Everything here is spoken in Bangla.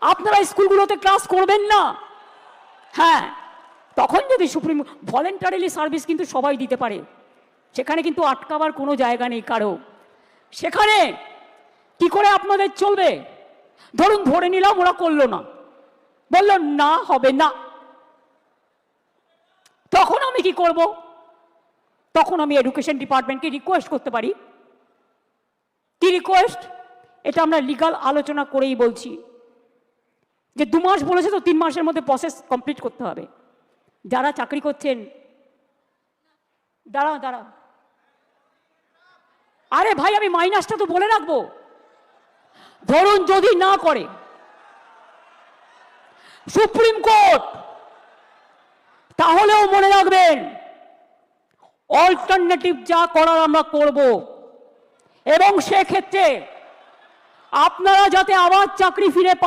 আপনারা স্কুলগুলোতে ক্লাস করবেন না। হ্যাঁ তখন যদি সুপ্রিম ভলেন্টারিলি সার্ভিস কিন্তু সবাই দিতে পারে। সেখানে কিন্তু আটকাবার কোনো জায়গা নেই কারও। সেখানে কি করে আপনাদের চলবে? ধরুন ধরে নিলাম ওরা করল না। বলল, না, হবে না। তখন আমি কি করব? তখন আমি এডুকেশন ডিপার্টমেন্টকে রিকোয়েস্ট করতে পারি। কি রিকোয়েস্ট এটা আমরা লিগাল আলোচনা করেই বলছি। যে দু মাস বলেছে তো তিন মাসের মধ্যে প্রসেস কমপ্লিট করতে হবে। যারা চাকরি করছেন দাঁড়া দাঁড়া আরে ভাই, আমি মাইনাসটা তো বলে রাখব। ধরুন যদি না করে, সুপ্রিম কোর্ট, তাহলেও মনে রাখবেন অল্টারনেটিভ যা করার আমরা করব। এবং সেক্ষেত্রে আপনারা যাতে আবার চাকরি ফিরে পান